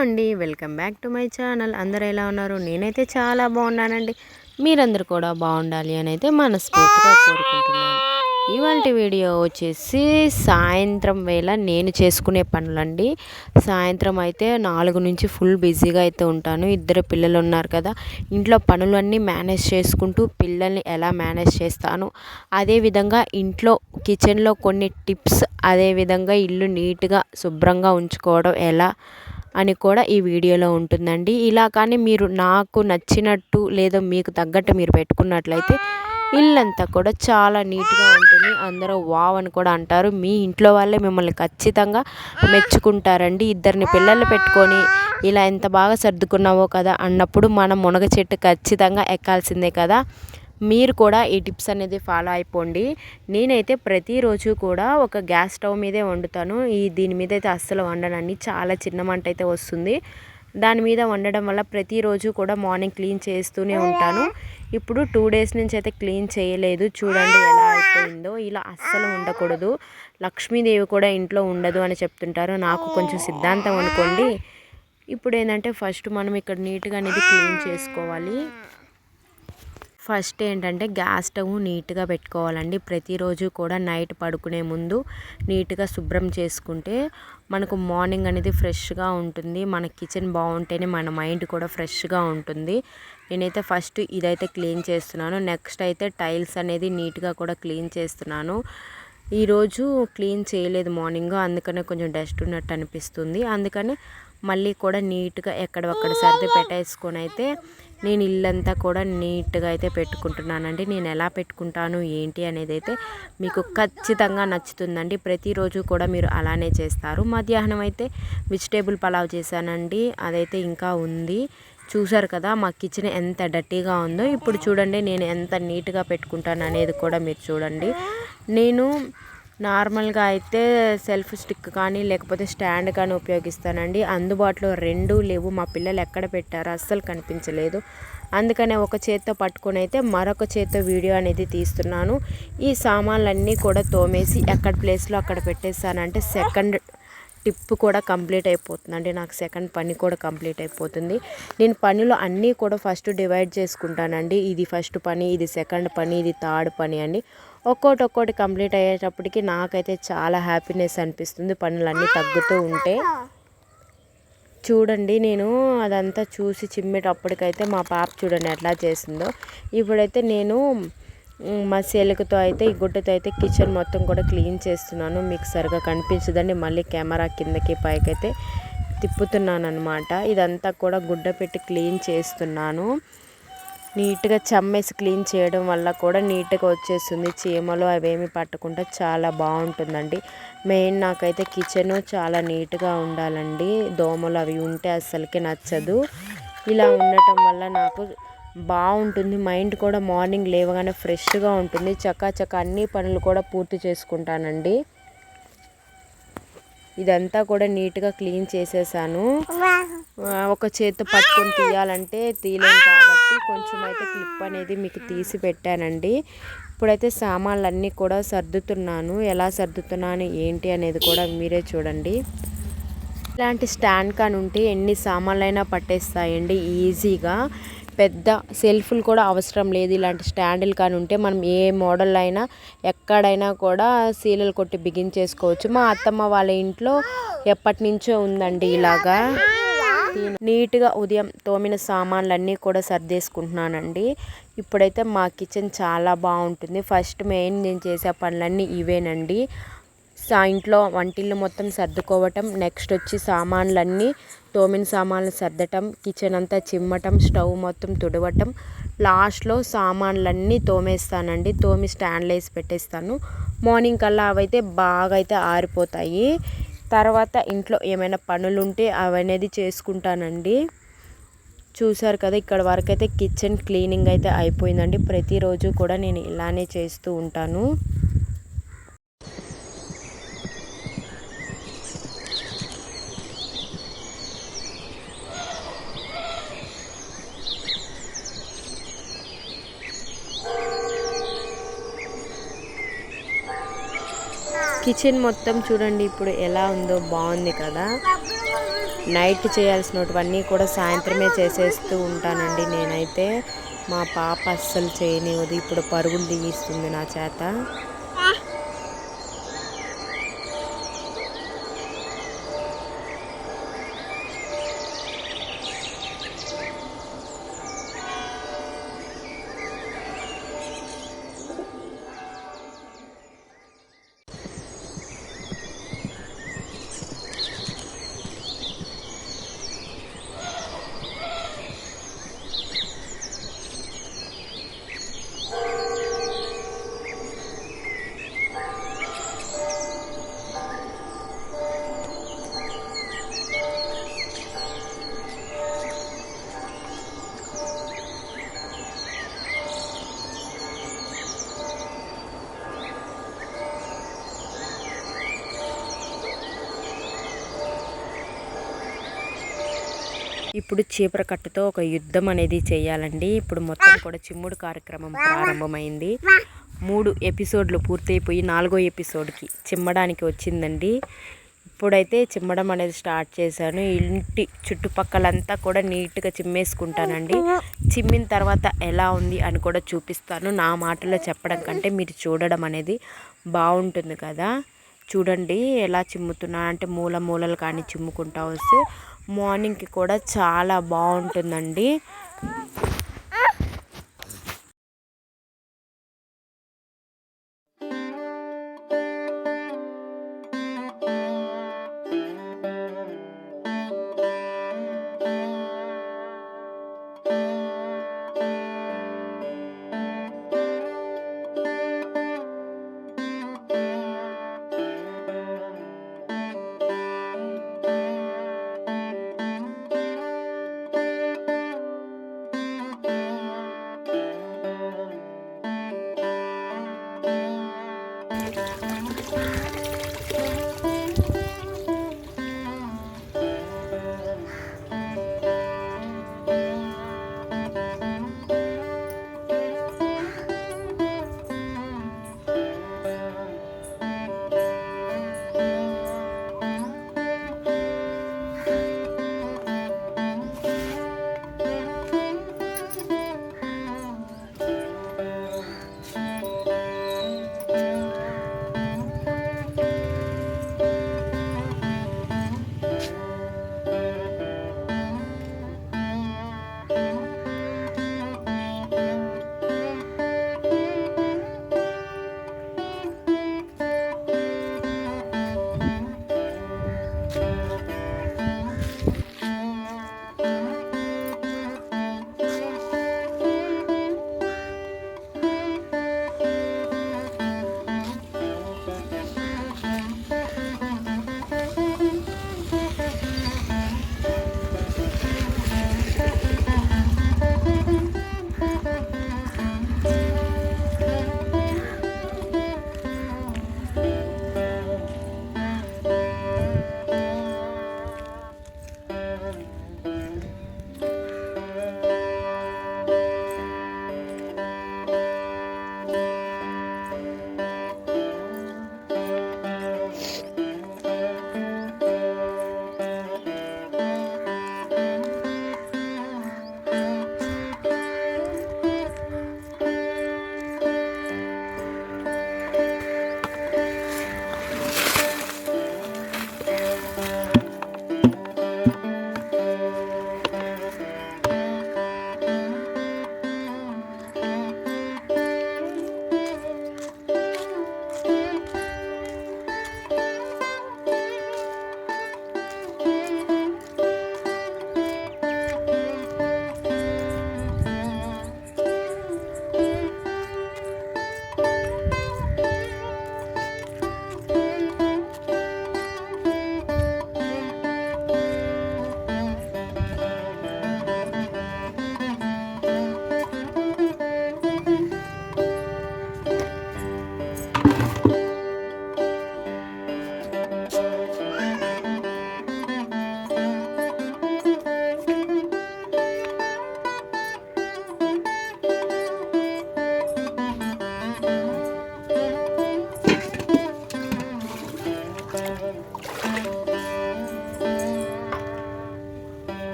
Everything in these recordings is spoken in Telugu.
అండి. Welcome back to my channel. అందరు ఎలా ఉన్నారు? నేనైతే చాలా బాగున్నానండి. మీరందరూ కూడా బాగుండాలి అని అయితే మనస్ఫూర్తిగా కోరుకుంటున్నాను. ఇవాళ వీడియో వచ్చేసి సాయంత్రం వేళ నేను చేసుకునే పనులండి. సాయంత్రం అయితే నాలుగు నుంచి ఫుల్ బిజీగా అయితే ఉంటాను. ఇద్దరు పిల్లలు ఉన్నారు కదా. ఇంట్లో పనులన్నీ మేనేజ్ చేసుకుంటూ పిల్లల్ని ఎలా మేనేజ్ చేస్తాను? అదేవిధంగా ఇంట్లో కిచెన్లో కొన్ని టిప్స్ అదేవిధంగా ఇల్లు నీట్గా శుభ్రంగా ఉంచుకోవడం ఎలా? అని కూడా ఈ వీడియోలో ఉంటుందండి. ఇలా కానీ మీరు నాకు నచ్చినట్టు లేదా మీకు తగ్గట్టు మీరు పెట్టుకున్నట్లయితే ఇల్లంతా కూడా చాలా నీట్గా ఉంటుంది. అందరూ వావ్ అని కూడా అంటారు. మీ ఇంట్లో వాళ్ళే మిమ్మల్ని ఖచ్చితంగా మెచ్చుకుంటారండి. ఇద్దరిని పిల్లలు పెట్టుకొని ఇలా ఎంత బాగా సర్దుకున్నావో కదా అన్నప్పుడు మనం మునగ చెట్టు ఖచ్చితంగా ఎక్కాల్సిందే కదా. మీరు కూడా ఈ టిప్స్ అనేది ఫాలో అయిపోండి. నేనైతే ప్రతిరోజు కూడా ఒక గ్యాస్ స్టవ్ మీదే వండుతాను. ఈ దీని మీద అయితే అస్సలు వండనండి. చాలా చిన్న మంట అయితే వస్తుంది. దాని మీద వండడం వల్ల ప్రతిరోజు కూడా మార్నింగ్ క్లీన్ చేస్తూనే ఉంటాను. ఇప్పుడు టూ డేస్ నుంచి అయితే క్లీన్ చేయలేదు. చూడండి ఎలా అయిపోయిందో. ఇలా అస్సలు ఉండకూడదు లక్ష్మీదేవి కూడా ఇంట్లో ఉండదు అని చెప్తుంటారు. నాకు కొంచెం సిద్ధాంతం అనుకోండి. ఇప్పుడు ఏంటంటే ఫస్ట్ మనం ఇక్కడ నీట్గా అనేది క్లీన్ చేసుకోవాలి. ఫస్ట్ ఏంటంటే గ్యాస్ స్టవ్ నీట్గా పెట్టుకోవాలండి. ప్రతిరోజు కూడా నైట్ పడుకునే ముందు నీట్గా శుభ్రం చేసుకుంటే మనకు మార్నింగ్ అనేది ఫ్రెష్గా ఉంటుంది. మన కిచెన్ బాగుంటేనే మన మైండ్ కూడా ఫ్రెష్గా ఉంటుంది. నేనైతే ఫస్ట్ ఇదైతే క్లీన్ చేస్తున్నాను. నెక్స్ట్ అయితే టైల్స్ అనేది నీట్గా కూడా క్లీన్ చేస్తున్నాను. ఈరోజు క్లీన్ చేయలేదు మార్నింగ్. అందుకనే కొంచెం డస్ట్ ఉన్నట్టు అనిపిస్తుంది. అందుకని మళ్ళీ కూడా నీట్గా ఎక్కడొక్కడ సర్ది పెట్టేసుకొని అయితే నేను ఇల్లంతా కూడా నీట్గా అయితే పెట్టుకుంటున్నానండి. నేను ఎలా పెట్టుకుంటాను ఏంటి అనేది అయితే మీకు ఖచ్చితంగా నచ్చుతుందండి. ప్రతిరోజు కూడా మీరు అలానే చేస్తారు. మధ్యాహ్నం అయితే వెజిటేబుల్ పలావ్ చేశానండి. అదైతే ఇంకా ఉంది. చూసారు కదా మా కిచెన్ ఎంత డర్టీగా ఉందో. ఇప్పుడు చూడండి నేను ఎంత నీట్గా పెట్టుకుంటాను అనేది కూడా మీరు చూడండి. నేను నార్మల్గా అయితే సెల్ఫ్ స్టిక్ కానీ లేకపోతే స్టాండ్ కానీ ఉపయోగిస్తానండి. అందుబాటులో రెండు లేవు. మా పిల్లలు ఎక్కడ పెట్టారో అస్సలు కనిపించలేదు. అందుకనే ఒక చేత్తో పట్టుకొని అయితే మరొక చేత్తో వీడియో అనేది తీస్తున్నాను. ఈ సామాన్లన్నీ కూడా తోమేసి ఎక్కడ ప్లేస్లో అక్కడ పెట్టేస్తానంటే సెకండ్ టిప్ కూడా కంప్లీట్ అయిపోతుందండి నాకు సెకండ్ పని కూడా కంప్లీట్ అయిపోతుంది. నేను పనులు అన్నీ కూడా ఫస్ట్ డివైడ్ చేసుకుంటానండి. ఇది ఫస్ట్ పని ఇది సెకండ్ పని ఇది థర్డ్ పని అండి ఒక్కోటి ఒక్కోటి కంప్లీట్ అయ్యేటప్పటికి నాకైతే చాలా హ్యాపీనెస్ అనిపిస్తుంది. పనులన్నీ తగ్గుతూ ఉంటే. చూడండి నేను అదంతా చూసి చిమ్మేటప్పటికైతే మా పాప చూడండి ఎట్లా చేసిందో. ఇప్పుడైతే నేను మా సేలికతో అయితే ఈ గుడ్డతో అయితే కిచెన్ మొత్తం కూడా క్లీన్ చేస్తున్నాను. మీకు సరిగా కనిపించదండి. మళ్ళీ కెమెరా కిందకి పైకైతే తిప్పుతున్నాను అనమాట ఇదంతా కూడా గుడ్డ పెట్టి క్లీన్ చేస్తున్నాను. నీట్గా చమ్మేసి క్లీన్ చేయడం వల్ల కూడా నీట్గా వచ్చేస్తుంది. చీమలు అవేమి పట్టకుండా చాలా బాగుంటుందండి. మెయిన్ నాకైతే కిచెన్ చాలా నీట్గా ఉండాలండి. దోమలు అవి ఉంటే అస్సలకి నచ్చదు. ఇలా ఉండటం వల్ల నాకు బాగుంటుంది. మైండ్ కూడా మార్నింగ్ లేవగానే ఫ్రెష్గా ఉంటుంది. చక్క అన్ని పనులు కూడా పూర్తి చేసుకుంటానండి. ఇదంతా కూడా నీట్గా క్లీన్ చేసేసాను. ఒక చేతి పట్టుకొని తీయాలంటే తీయలేను కాబట్టి కొంచెం అయితే క్లిప్ అనేది మీకు తీసి పెట్టానండి. ఇప్పుడైతే సామాన్లన్నీ కూడా సర్దుతున్నాను. ఎలా సర్దుతున్నాను ఏంటి అనేది కూడా మీరే చూడండి. ఇలాంటి స్టాండ్ కానుంటే ఉంటే ఎన్ని సామాన్లైనా పట్టేస్తాయండి ఈజీగా. పెద్ద సెల్ఫ్లు కూడా అవసరం లేదు. ఇలాంటి స్టాండ్లు కానీ ఉంటే మనం ఏ మోడల్ అయినా ఎక్కడైనా కూడా సీలలు కొట్టి బిగించేసుకోవచ్చు మా అత్తమ్మ వాళ్ళ ఇంట్లో ఎప్పటి నుంచో ఉందండి ఇలాగా. నీట్గా ఉదయం తోమిన సామాన్లన్నీ కూడా సర్దేసుకుంటున్నానండి. ఇప్పుడైతే మా కిచెన్ చాలా బాగుంటుంది. ఫస్ట్ మెయిన్ నేను చేసే పనులన్నీ ఇవేనండి. సా ఇంట్లో వంటిల్లు మొత్తం సర్దుకోవటం నెక్స్ట్ వచ్చి సామాన్లన్నీ తోమిన సామాన్లు సర్దటం కిచెన్ అంతా చిమ్మటం స్టవ్ మొత్తం తుడవటం. లాస్ట్లో సామాన్లన్నీ తోమేస్తానండి. తోమి స్టాండ్లో వేసి పెట్టేస్తాను. మార్నింగ్ కల్లా అవైతే బాగా అయితే ఆరిపోతాయి. తర్వాత ఇంట్లో ఏమైనా పనులు ఉంటే అవనేది చేసుకుంటానండి. చూసారు కదా ఇక్కడ వరకు అయితే కిచెన్ క్లీనింగ్ అయితే అయిపోయిందండి. ప్రతిరోజు కూడా నేను ఇలానే చేస్తూ ఉంటాను. కిచెన్ మొత్తం చూడండి ఇప్పుడు ఎలా ఉందో బాగుంది కదా. నైట్ చేయాల్సినటువన్నీ కూడా సాయంత్రమే చేసేస్తూ ఉంటానండి నేనైతే. మా పాప అస్సలు చేయనివ్వదు ఇప్పుడు పరుగులు తీయిస్తుంది నా చేత. ఇప్పుడు చీపుర కట్టుతో ఒక యుద్ధం అనేది చేయాలండి. ఇప్పుడు మొత్తం కూడా చిమ్ముడు కార్యక్రమం ప్రారంభమైంది. మూడు ఎపిసోడ్లు పూర్తయిపోయి నాలుగో ఎపిసోడ్కి చిమ్మడానికి వచ్చిందండి. ఇప్పుడైతే చిమ్మడం అనేది స్టార్ట్ చేశాను. ఇంటి చుట్టుపక్కలంతా కూడా నీట్గా చిమ్మేసుకుంటానండి. చిమ్మిన తర్వాత ఎలా ఉంది అని కూడా చూపిస్తాను. నా మాటలో చెప్పడం కంటే మీరు చూడడం అనేది బాగుంటుంది కదా. చూడండి ఎలా చిమ్ముతున్నా అంటే మూల మూలలు కానీ చిమ్ముకుంటా వస్తే మార్నింగ్కి కూడా చాలా బాగుంటుందండి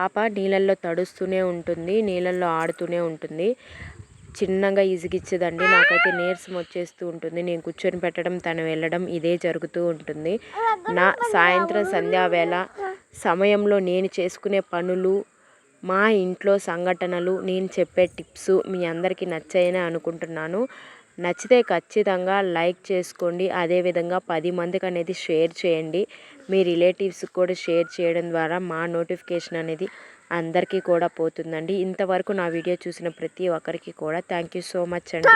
పాప నీళ్ళల్లో తడుస్తూనే ఉంటుంది నీళ్ళల్లో ఆడుతూనే ఉంటుంది. చిన్నగా ఇసిగిచ్చేదండి. నాకైతే నీరసం వచ్చేస్తూ ఉంటుంది. నేను కూర్చొని పెట్టడం తను వెళ్ళడం ఇదే జరుగుతూ ఉంటుంది. నా సాయంత్రం సంధ్యావేళ సమయంలో నేను చేసుకునే పనులు మా ఇంట్లో సంఘటనలు నేను చెప్పే టిప్స్ మీ అందరికీ నచ్చాయని అనుకుంటున్నాను. నచ్చితే ఖచ్చితంగా లైక్ చేసుకోండి. అదేవిధంగా పది మందికి అనేది షేర్ చేయండి. మీ రిలేటివ్స్కి కూడా షేర్ చేయడం ద్వారా మా నోటిఫికేషన్ అనేది అందరికీ కూడా పోతుందండి. ఇంతవరకు నా వీడియో చూసిన ప్రతి ఒక్కరికి కూడా థ్యాంక్ యూ సో మచ్ అండి.